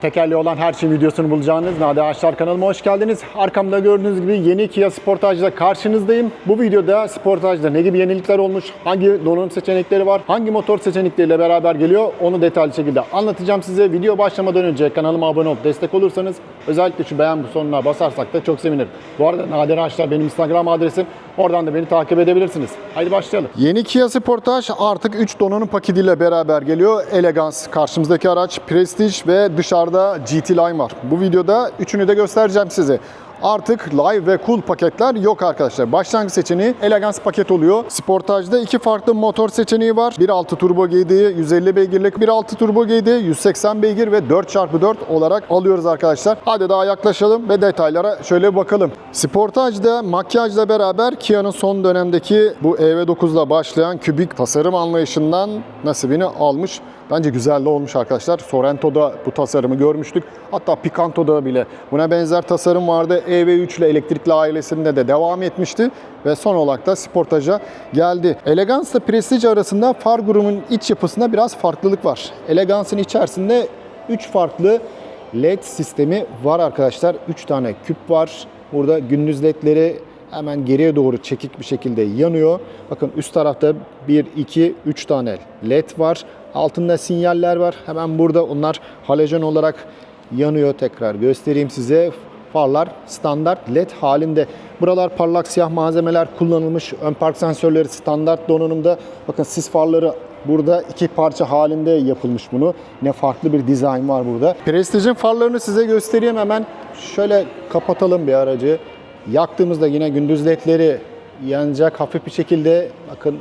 Tekerli olan her şey videosunu bulacağınız Nade Ağaçlar kanalıma hoş geldiniz. Arkamda gördüğünüz gibi yeni Kia Sportage'da karşınızdayım. Bu videoda Sportage'da ne gibi yenilikler olmuş, hangi donanım seçenekleri var, hangi motor seçenekleriyle beraber geliyor onu detaylı şekilde anlatacağım size. Video başlamadan önce kanalıma abone olup destek olursanız özellikle şu beğen butonuna basarsak da çok sevinirim. Bu arada Nadir Ağaçlar benim Instagram adresim. Oradan da beni takip edebilirsiniz. Haydi başlayalım. Yeni Kia Sportage artık 3 donanım paketiyle beraber geliyor. Elegance karşımızdaki araç, Prestige ve dışarıda GT Line var. Bu videoda üçünü de göstereceğim size. Artık Live ve Cool paketler yok arkadaşlar. Başlangıç seçeneği Elegance paket oluyor. Sportage'da iki farklı motor seçeneği var. 1.6 turbo GD 150 beygirlik, 1.6 turbo GD 180 beygir ve 4x4 olarak alıyoruz arkadaşlar. Hadi daha yaklaşalım ve detaylara şöyle bakalım. Sportage'da makyajla beraber Kia'nın son dönemdeki bu EV9'la başlayan kübik tasarım anlayışından nasibini almış. Bence güzel de olmuş arkadaşlar. Sorrento'da bu tasarımı görmüştük. Hatta Picanto'da bile buna benzer tasarım vardı. EV3 ile elektrikli ailesinde de devam etmişti. Ve son olarak da Sportage'a geldi. Elegance ile Prestige arasında far grubunun iç yapısında biraz farklılık var. Elegance'ın içerisinde 3 farklı LED sistemi var arkadaşlar. 3 tane küp var. Burada gündüz ledleri hemen geriye doğru çekik bir şekilde yanıyor. Bakın üst tarafta 1, 2, 3 tane led var. Altında sinyaller var. Hemen burada onlar halojen olarak yanıyor. Tekrar göstereyim size. Farlar standart led halinde. Buralar parlak siyah malzemeler kullanılmış. Ön park sensörleri standart donanımda. Bakın sis farları Burada iki parça halinde yapılmış bunu. Ne farklı bir dizayn var burada. Prestige'in farlarını size göstereyim hemen. Şöyle kapatalım bir aracı. Yaktığımızda yine gündüz ledleri yanacak hafif bir şekilde bakın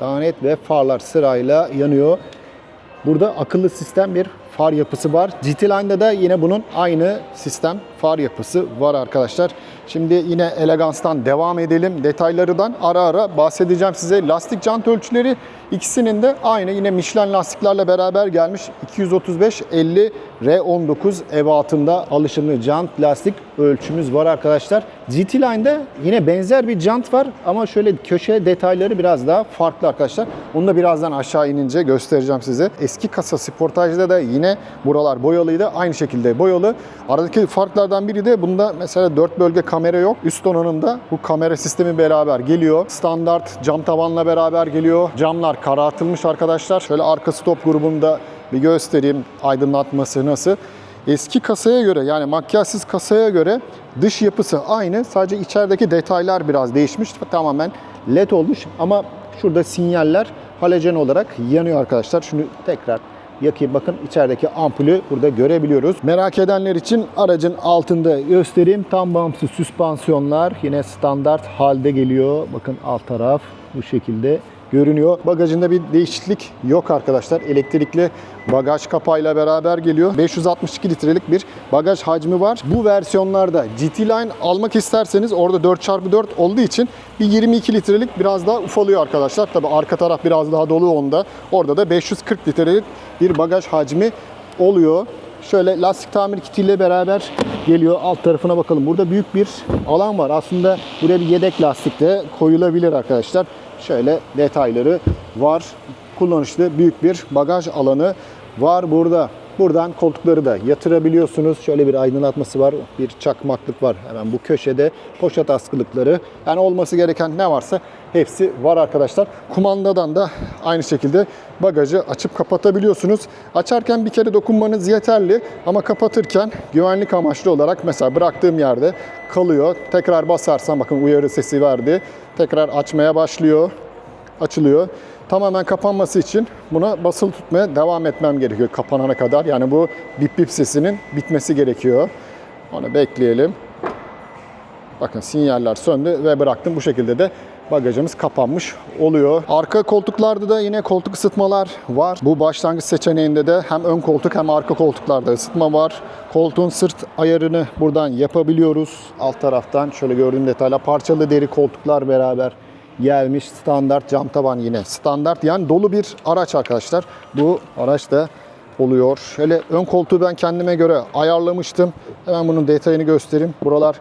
daha net ve farlar sırayla yanıyor. Burada akıllı sistem bir far yapısı var. GT Line'da da yine bunun aynı sistem far yapısı var arkadaşlar. Şimdi yine Elegance'dan devam edelim. Detaylarından ara ara bahsedeceğim size. Lastik jant ölçüleri ikisinin de aynı. Yine Michelin lastiklerle beraber gelmiş. 235 50 R19 ebatında alışımlı jant lastik ölçümüz var arkadaşlar. GT Line'da yine benzer bir jant var ama şöyle köşe detayları biraz daha farklı arkadaşlar. Onu da birazdan aşağı inince göstereceğim size. Eski kasa Sportage'da da yine buralar boyalıydı. Aynı şekilde boyalı. Aradaki farklardan biri de bunda mesela 4 bölge kamera yok. Üst donanımda bu kamera sistemi beraber geliyor. Standart cam tavanla beraber geliyor. Camlar karartılmış arkadaşlar. Şöyle arka stop grubunda bir göstereyim aydınlatması nasıl. Eski kasaya göre yani makyajsız kasaya göre dış yapısı aynı. Sadece içerideki detaylar biraz değişmiş. Tamamen led olmuş ama şurada sinyaller halojen olarak yanıyor arkadaşlar. Şunu tekrar yakayım. Bakın içerideki ampulü burada görebiliyoruz. Merak edenler için aracın altında göstereyim. Tam bağımsız süspansiyonlar yine standart halde geliyor. Bakın alt taraf bu şekilde görünüyor. Bagajında bir değişiklik yok arkadaşlar. Elektrikli bagaj kapağıyla beraber geliyor. 562 litrelik bir bagaj hacmi var. Bu versiyonlarda GT Line almak isterseniz orada 4x4 olduğu için bir 22 litrelik biraz daha ufalıyor arkadaşlar. Tabi arka taraf biraz daha dolu onda. Orada da 540 litrelik bir bagaj hacmi oluyor. Şöyle lastik tamir kitiyle beraber geliyor. Alt tarafına bakalım. Burada büyük bir alan var. Aslında buraya bir yedek lastik de koyulabilir arkadaşlar. Şöyle detayları var. Kullanışlı büyük bir bagaj alanı var burada. Buradan koltukları da yatırabiliyorsunuz. Şöyle bir aydınlatması var. Bir çakmaklık var hemen bu köşede. Poşet askılıkları. Yani olması gereken ne varsa hepsi var arkadaşlar. Kumandadan da aynı şekilde bagajı açıp kapatabiliyorsunuz. Açarken bir kere dokunmanız yeterli ama kapatırken güvenlik amaçlı olarak mesela bıraktığım yerde kalıyor. Tekrar basarsam bakın uyarı sesi verdi. Tekrar açmaya başlıyor. Açılıyor. Tamamen kapanması için buna basılı tutmaya devam etmem gerekiyor kapanana kadar. Yani bu bip bip sesinin bitmesi gerekiyor. Onu bekleyelim. Bakın sinyaller söndü ve bıraktım. Bu şekilde de bagajımız kapanmış oluyor. Arka koltuklarda da yine koltuk ısıtmalar var. Bu başlangıç seçeneğinde de hem ön koltuk hem arka koltuklarda ısıtma var. Koltuğun sırt ayarını buradan yapabiliyoruz. Alt taraftan şöyle gördüğüm detayla parçalı deri koltuklar beraber gelmiş. Standart cam taban yine standart. Yani dolu bir araç arkadaşlar. Bu araç da oluyor. Şöyle ön koltuğu ben kendime göre ayarlamıştım. Hemen bunun detayını göstereyim. Buralar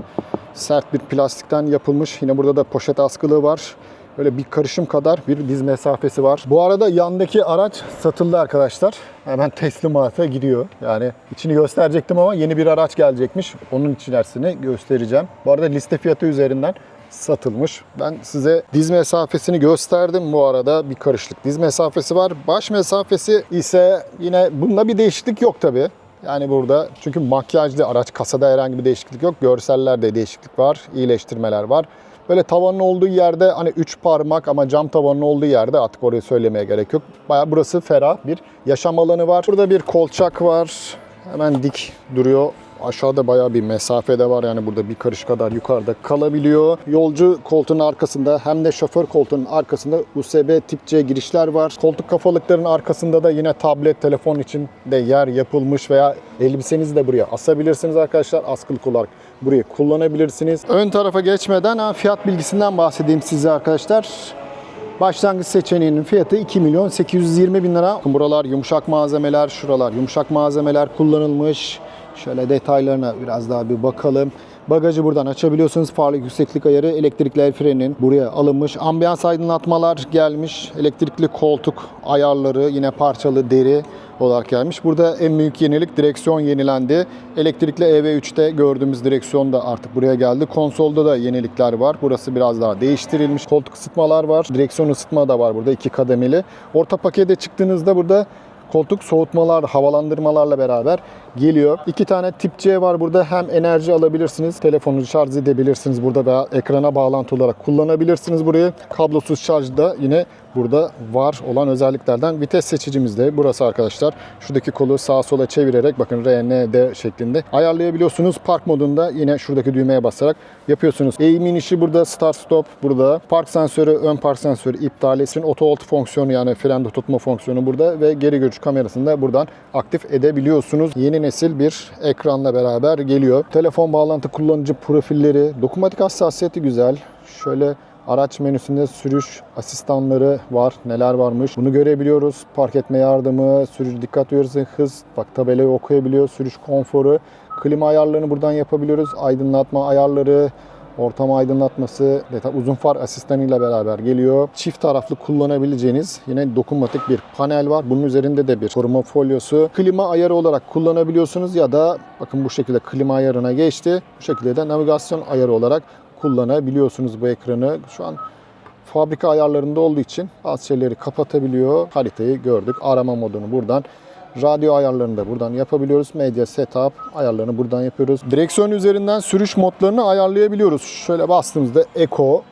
sert bir plastikten yapılmış. Yine burada da poşet askılığı var. Böyle bir karışım kadar bir diz mesafesi var. Bu arada yandaki araç satıldı arkadaşlar. Hemen teslimata gidiyor. Yani içini gösterecektim ama yeni bir araç gelecekmiş. Onun içerisini göstereceğim. Bu arada liste fiyatı üzerinden satılmış. Ben size diz mesafesini gösterdim bu arada. Bir karışlık diz mesafesi var. Baş mesafesi ise yine bunda bir değişiklik yok tabi. Yani burada çünkü makyajlı araç kasada herhangi bir değişiklik yok. Görsellerde değişiklik var. iyileştirmeler var. Böyle tavanın olduğu yerde hani 3 parmak ama cam tavanın olduğu yerde artık orayı söylemeye gerek yok. Baya burası ferah bir yaşam alanı var. Burada bir kolçak var. Hemen dik duruyor. Aşağıda bayağı bir mesafede var yani burada bir karış kadar yukarıda kalabiliyor. Yolcu koltuğunun arkasında hem de şoför koltuğunun arkasında USB tip C girişler var. Koltuk kafalıkların arkasında da yine tablet, telefon için de yer yapılmış veya elbisenizi de buraya asabilirsiniz arkadaşlar. Askılık olarak burayı kullanabilirsiniz. Ön tarafa geçmeden fiyat bilgisinden bahsedeyim size arkadaşlar. Başlangıç seçeneğinin fiyatı 2 milyon 820 bin lira. Buralar yumuşak malzemeler, şuralar yumuşak malzemeler kullanılmış. Şöyle detaylarına biraz daha bir bakalım. Bagajı buradan açabiliyorsunuz. Farlık yükseklik ayarı, elektrikli el frenin buraya alınmış. Ambiyans aydınlatmalar gelmiş. Elektrikli koltuk ayarları yine parçalı deri olarak gelmiş. Burada en büyük yenilik direksiyon yenilendi. Elektrikli EV3'te gördüğümüz direksiyon da artık buraya geldi. Konsolda da yenilikler var. Burası biraz daha değiştirilmiş. Koltuk ısıtmalar var. Direksiyon ısıtma da var burada iki kademeli. Orta pakete çıktığınızda burada koltuk soğutmalar, havalandırmalarla beraber geliyor. İki tane tip C var burada. Hem enerji alabilirsiniz, telefonunuzu şarj edebilirsiniz burada veya ekrana bağlantı olarak kullanabilirsiniz burayı. Kablosuz şarj da yine burada var olan özelliklerden. Vites seçicimiz de burası arkadaşlar. Şuradaki kolu sağa sola çevirerek bakın R, N, D şeklinde ayarlayabiliyorsunuz. Park modunda yine şuradaki düğmeye basarak yapıyorsunuz. Eğim inişi burada, start stop burada. Park sensörü, ön park sensörü iptal etsin. Auto hold fonksiyonu yani frende tutma fonksiyonu burada ve geri görüş kamerasını da buradan aktif edebiliyorsunuz. Yeni nesil bir ekranla beraber geliyor. Telefon bağlantı kullanıcı profilleri, dokunmatik hassasiyeti güzel. Şöyle Araç menüsünde sürüş asistanları var. Neler varmış? Bunu görebiliyoruz. Park etme yardımı, sürüş dikkat uyarısı, hız. Bak tabelayı okuyabiliyor. Sürüş konforu. Klima ayarlarını buradan yapabiliyoruz. Aydınlatma ayarları, ortam aydınlatması, detay, uzun far asistanıyla beraber geliyor. Çift taraflı kullanabileceğiniz yine dokunmatik bir panel var. Bunun üzerinde de bir koruma folyosu. Klima ayarı olarak kullanabiliyorsunuz ya da bakın bu şekilde klima ayarına geçti. Bu şekilde de navigasyon ayarı olarak kullanabiliyorsunuz bu ekranı. Şu an fabrika ayarlarında olduğu için bazı şeyleri kapatabiliyor. Haritayı gördük. Arama modunu buradan Radyo ayarlarını da buradan yapabiliyoruz. Medya setup ayarlarını buradan yapıyoruz. Direksiyon üzerinden sürüş modlarını ayarlayabiliyoruz. Şöyle bastığımızda Eco,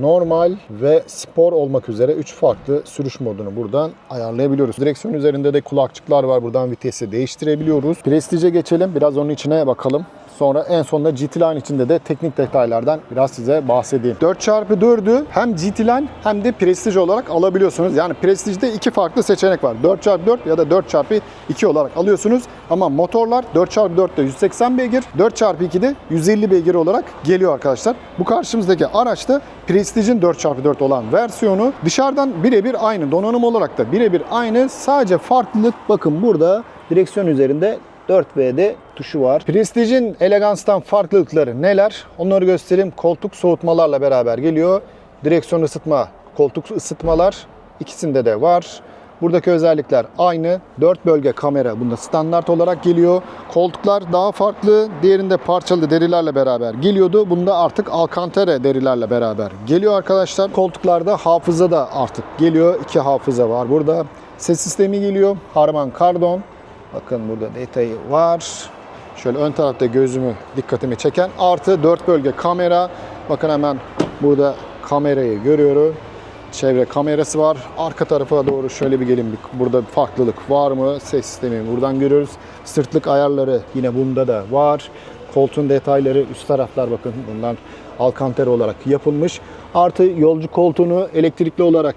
normal ve spor olmak üzere 3 farklı sürüş modunu buradan ayarlayabiliyoruz. Direksiyon üzerinde de kulakçıklar var. Buradan vitesi değiştirebiliyoruz. Prestige'e geçelim. Biraz onun içine bakalım. Sonra en sonunda GT Line içinde de teknik detaylardan biraz size bahsedeyim. 4x4'ü hem GT Line hem de Prestige olarak alabiliyorsunuz. Yani Prestige'de iki farklı seçenek var. 4x4 ya da 4x2 olarak alıyorsunuz. Ama motorlar 4x4'te 180 beygir, 4x2'de 150 beygir olarak geliyor arkadaşlar. Bu karşımızdaki araçta Prestige'in 4x4 olan versiyonu dışarıdan birebir aynı. Donanım olarak da birebir aynı. Sadece farklılık bakın burada direksiyon üzerinde 4V'de tuşu var. Prestige'in Elegance'dan farklılıkları neler? Onları göstereyim. Koltuk soğutmalarla beraber geliyor. Direksiyon ısıtma, koltuk ısıtmalar ikisinde de var. Buradaki özellikler aynı. 4 bölge kamera bunda standart olarak geliyor. Koltuklar daha farklı. Diğerinde parçalı derilerle beraber geliyordu. Bunda artık alkantere derilerle beraber geliyor arkadaşlar. Koltuklarda hafıza da artık geliyor. İki hafıza var burada. Ses sistemi geliyor. Harman Kardon. Bakın burada detayı var. Şöyle ön tarafta gözümü dikkatimi çeken artı 4 bölge kamera. Bakın hemen burada kamerayı görüyorum. Çevre kamerası var. Arka tarafa doğru şöyle bir gelin. Burada bir farklılık var mı? Ses sistemi buradan görüyoruz. Sırtlık ayarları yine bunda da var. Koltuğun detayları üst taraflar bakın bunlar alkantere olarak yapılmış. Artı yolcu koltuğunu elektrikli olarak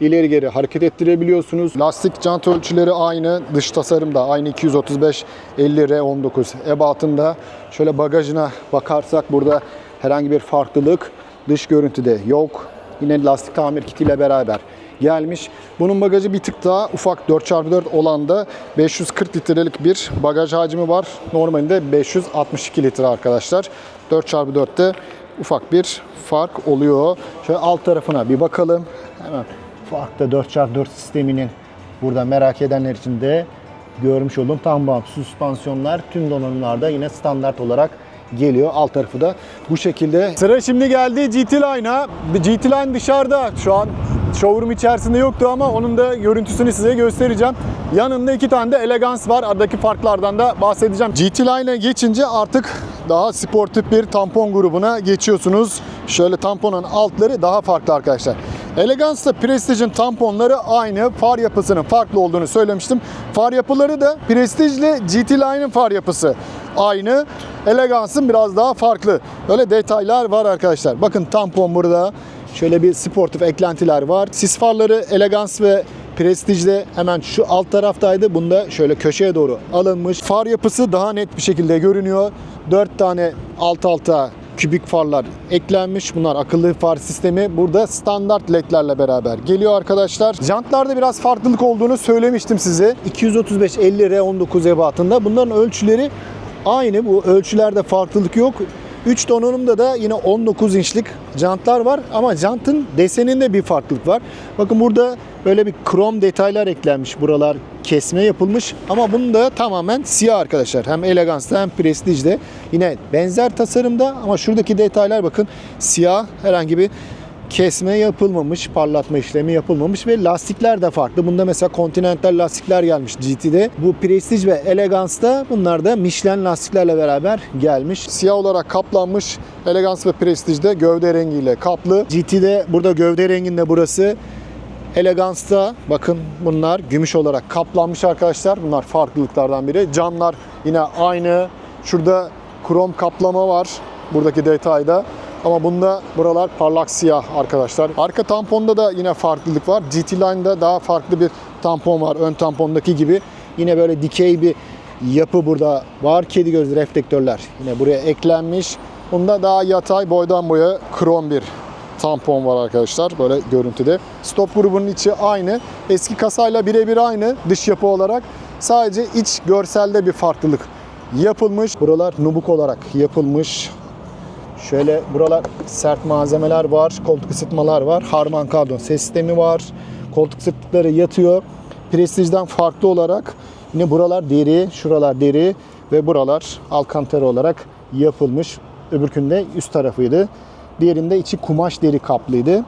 ileri geri hareket ettirebiliyorsunuz. Lastik jant ölçüleri aynı. Dış tasarım da aynı 235 50 R19 ebatında. Şöyle bagajına bakarsak burada herhangi bir farklılık dış görüntüde yok. Yine lastik tamir kitiyle beraber gelmiş. Bunun bagajı bir tık daha ufak 4x4 olan da 540 litrelik bir bagaj hacmi var. Normalde 562 litre arkadaşlar. 4x4'te ufak bir fark oluyor. Şöyle alt tarafına bir bakalım. Hemen farklı 4x4 sisteminin burada merak edenler için de görmüş olduğum tam bağımsız süspansiyonlar tüm donanımlarda yine standart olarak geliyor. Alt tarafı da bu şekilde. Sıra şimdi geldi GT Line'a. GT Line dışarıda. Şu an showroom içerisinde yoktu ama onun da görüntüsünü size göstereceğim. Yanında iki tane de Elegance var. Aradaki farklardan da bahsedeceğim. GT Line'a geçince artık daha sportif bir tampon grubuna geçiyorsunuz. Şöyle tamponun altları daha farklı arkadaşlar. Elegance'da Prestige'in tamponları aynı. Far yapısının farklı olduğunu söylemiştim. Far yapıları da Prestige ile GT Line'ın far yapısı aynı. Elegance'ın biraz daha farklı. Böyle detaylar var arkadaşlar. Bakın tampon burada. Şöyle bir sportif eklentiler var. Sis farları Elegance ve Prestige'de hemen şu alt taraftaydı. Bunda şöyle köşeye doğru alınmış. Far yapısı daha net bir şekilde görünüyor. 4 tane alt alta kübik farlar eklenmiş. Bunlar akıllı far sistemi. Burada standart ledlerle beraber geliyor arkadaşlar. Jantlarda biraz farklılık olduğunu söylemiştim size. 235 50 R19 ebatında. Bunların ölçüleri aynı. Bu ölçülerde farklılık yok. 3 donanımda da yine 19 inçlik jantlar var ama jantın deseninde bir farklılık var. Bakın burada böyle bir krom detaylar eklenmiş. Buralar kesme yapılmış ama bunun da tamamen siyah arkadaşlar. Hem Elegance'da hem Prestige'de yine benzer tasarımda ama şuradaki detaylar bakın siyah herhangi bir kesme yapılmamış, parlatma işlemi yapılmamış ve lastikler de farklı. Bunda mesela Continental lastikler gelmiş GT'de. Bu Prestige ve Elegance'da bunlar da Michelin lastiklerle beraber gelmiş. Siyah olarak kaplanmış Elegance ve Prestige'de gövde rengiyle kaplı. GT'de burada gövde renginde burası. Elegance'da bakın bunlar gümüş olarak kaplanmış arkadaşlar. Bunlar farklılıklardan biri. Camlar yine aynı. Şurada krom kaplama var buradaki detayda. Ama bunda buralar parlak siyah arkadaşlar. Arka tamponda da yine farklılık var. GT Line'da daha farklı bir tampon var. Ön tampondaki gibi. Yine böyle dikey bir yapı burada var. Kedi gözlü reflektörler yine buraya eklenmiş. Bunda daha yatay boydan boya krom bir tampon var arkadaşlar böyle görüntüde. Stop grubunun içi aynı. Eski kasayla birebir aynı dış yapı olarak. Sadece iç görselde bir farklılık yapılmış. Buralar nubuk olarak yapılmış. Şöyle buralar sert malzemeler var, koltuk ısıtmalar var, Harman Kardon ses sistemi var. Koltuk ısıttıkları yatıyor. Prestige'den farklı olarak yine buralar deri, şuralar deri ve buralar alkantara olarak yapılmış. Öbürkünde üst tarafıydı. Diğerinde içi kumaş deri kaplıydı.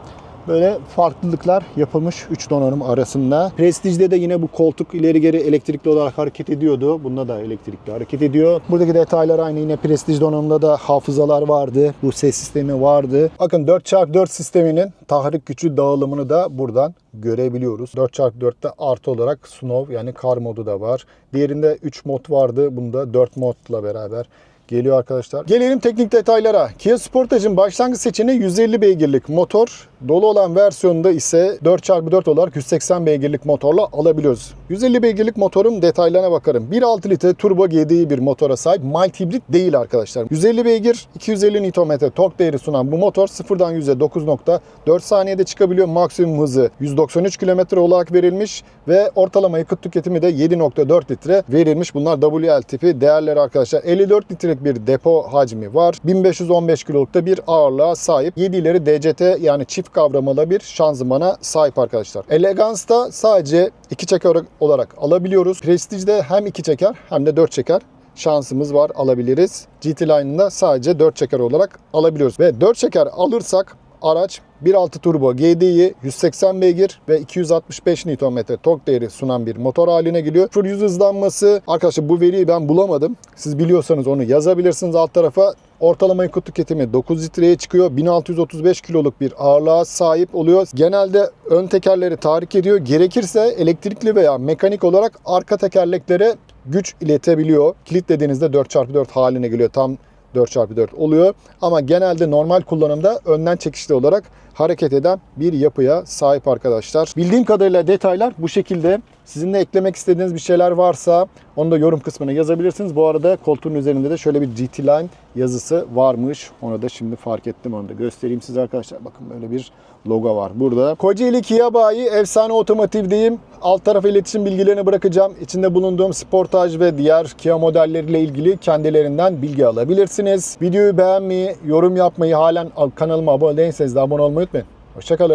Böyle farklılıklar yapılmış 3 donanım arasında. Prestige'de de yine bu koltuk ileri geri elektrikli olarak hareket ediyordu. Bunda da elektrikli hareket ediyor. Buradaki detaylar aynı. Yine Prestige donanımda da hafızalar vardı. Bu ses sistemi vardı. Bakın 4x4 sisteminin tahrik gücü dağılımını da buradan görebiliyoruz. 4x4'te artı olarak Snow yani kar modu da var. Diğerinde 3 mod vardı. Bunda 4 modla beraber geliyor arkadaşlar. Gelelim teknik detaylara. Kia Sportage'ın başlangıç seçeneği 150 beygirlik motor. Dolu olan versiyonunda ise 4x4 olarak 180 beygirlik motorla alabiliyoruz. 150 beygirlik motorun detaylarına bakarım. 1.6 litre turbo GDI bir motora sahip. Mild hibrit değil arkadaşlar. 150 beygir, 250 Nm tork değeri sunan bu motor sıfırdan 100'e 9.4 saniyede çıkabiliyor. Maksimum hızı 193 km olarak verilmiş ve ortalama yakıt tüketimi de 7.4 litre verilmiş. Bunlar WL tipi değerleri arkadaşlar. 54 litrelik bir depo hacmi var. 1515 kiloluk da bir ağırlığa sahip. 7 ileri DCT yani çift kavramalı bir şanzımana sahip arkadaşlar. Elegance'da sadece iki çeker olarak alabiliyoruz. Prestige'de hem iki çeker hem de 4 çeker şansımız var alabiliriz. GT Line'da sadece 4 çeker olarak alabiliyoruz. Ve 4 çeker alırsak araç 1.6 turbo GDI 180 beygir ve 265 Nm tork değeri sunan bir motor haline geliyor. Full yüz hızlanması arkadaşlar bu veriyi ben bulamadım. Siz biliyorsanız onu yazabilirsiniz alt tarafa. Ortalama yakıt tüketimi 9 litreye çıkıyor. 1635 kiloluk bir ağırlığa sahip oluyor. Genelde ön tekerleri tahrik ediyor. Gerekirse elektrikli veya mekanik olarak arka tekerleklere güç iletebiliyor. Kilitlediğinizde 4x4 haline geliyor. Tam 4x4 oluyor. Ama genelde normal kullanımda önden çekişli olarak hareket eden bir yapıya sahip arkadaşlar. Bildiğim kadarıyla detaylar bu şekilde. Sizin de eklemek istediğiniz bir şeyler varsa onu da yorum kısmına yazabilirsiniz. Bu arada koltuğun üzerinde de şöyle bir GT Line yazısı varmış. Onu da şimdi fark ettim. Onu da göstereyim size arkadaşlar. Bakın böyle bir logo var burada. Kocaeli Kia Bayi efsane otomotivdeyim. alt tarafa iletişim bilgilerini bırakacağım. İçinde bulunduğum Sportage ve diğer Kia modelleriyle ilgili kendilerinden bilgi alabilirsiniz. Videoyu beğenmeyi, yorum yapmayı, halen kanalıma abone değilseniz de abone olmayı unutmayın. Hoşçakalın.